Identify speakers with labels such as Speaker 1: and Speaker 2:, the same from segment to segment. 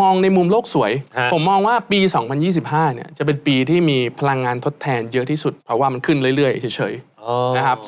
Speaker 1: มองในมุมโลกสวย
Speaker 2: ฮะ
Speaker 1: ผมมองว่าปี 2025 เนี่ยจะเป็นปีที่มีพลังงานทดแทนเยอะที่สุด เพราะว่ามันขึ้นเรื่อยๆเฉยๆ
Speaker 2: อ๋อ
Speaker 1: นะครับ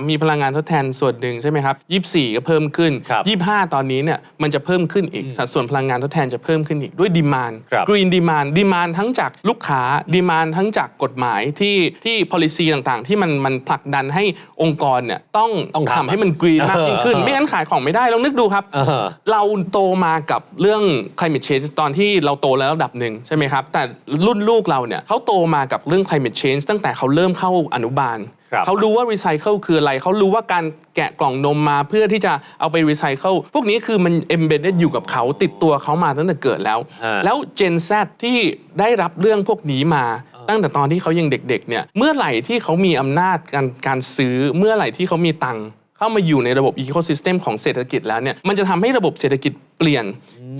Speaker 1: 2023 มีพลังงานทดแทนส่วนหนึ่งใช่ไหมครับ24 ก็เพิ่มขึ้น
Speaker 2: ครับ
Speaker 1: 25 ตอนนี้เนี่ยมันจะเพิ่มขึ้นอีก สัดส่วนพลังงานทดแทนจะเพิ่มขึ้นอีกด้วยดีมาน
Speaker 2: ครับ
Speaker 1: กรีนดีมานดีมานทั้งจากลูกค้าดีมานทั้งจากกฎหมายที่ที่ policy ต่างๆ ที่มันมันผลักดันให้องค์กรเนี่ยต้อง
Speaker 2: ต้องทำ
Speaker 1: ทำให้มันกรีนมากยิ่งขึ้น
Speaker 2: เออ
Speaker 1: ไม่งั้นขายของไม่ได้ลองนึกดูครับ
Speaker 2: เออ
Speaker 1: เราโตมากับเรื่อง climate change ตอนที่เราโตแล้วระดับหนึ่งใช่ไหมครับแต่รุ่นลูกเราเนี่ยเขาโตมากับเรื่อง climate change ตั้งแต่เขาเริ่มเข้าอนุบาล
Speaker 2: ครับ
Speaker 1: เขารู้ว่า recycle คืออะไร เขารู้ว่าการแกะกล่องนมมาเพื่อที่จะเอาไป recycle พวกนี้คือมัน embedded อยู่กับเขาติดตัวเขามาตั้งแต่เกิดแล้ว
Speaker 2: ฮะ
Speaker 1: แล้ว Gen Z ที่ได้รับเรื่องพวกนี้มาตั้งแต่ตอนที่เขายังเด็กๆเนี่ยเมื่อไหร่ที่เขามีอำนาจการการซื้อเมื่อไหร่ที่เขามีตังค์เข้ามาอยู่ในระบบ ecosystem ของเศรษฐกิจแล้วเนี่ยมันจะทำให้ระบบเศรษฐกิจ เปลี่ยน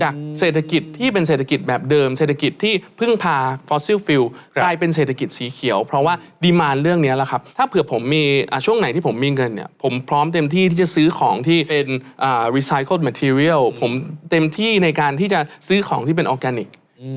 Speaker 1: จากเศรษฐกิจที่เป็นเศรษฐกิจแบบเดิม เศรษฐกิจที่พึ่งพา fossil fuel
Speaker 2: ครับ
Speaker 1: กลายเป็นเศรษฐกิจสีเขียว เพราะว่าดีมานเรื่องเนี้ยแหละครับ ถ้าเผื่อผมมีอะช่วงไหนที่ผมมีเงินเนี่ยผมพร้อมเต็มที่ที่จะซื้อของที่เป็นอ่า recycled material ผมเต็มที่ในการที่จะซื้อของที่เป็นออร์แกนิก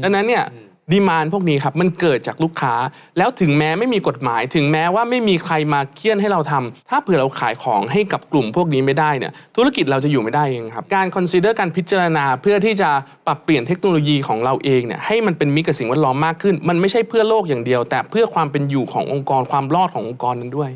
Speaker 1: ดังนั้นเนี่ย ดีมานพวกนี้ครับมันเกิดจากลูกค้า แล้วถึงแม้ไม่มีกฎหมาย ถึงแม้ว่าไม่มีใครมาเคี่ยนให้เราทำถ้าเผื่อเราขายของให้กับกลุ่มพวกนี้ไม่ได้เนี่ยธุรกิจเราจะอยู่ไม่ได้เองครับการ consider การพิจารณาเพื่อที่จะปรับเปลี่ยนเทคโนโลยีของเราเองเนี่ยให้มันเป็นมิตรกับสิ่งแวดล้อมมากขึ้น มันไม่ใช่เพื่อโลกอย่างเดียว แต่เพื่อความเป็นอยู่ขององค์กรความรอดขององค์กรนั้นด้วย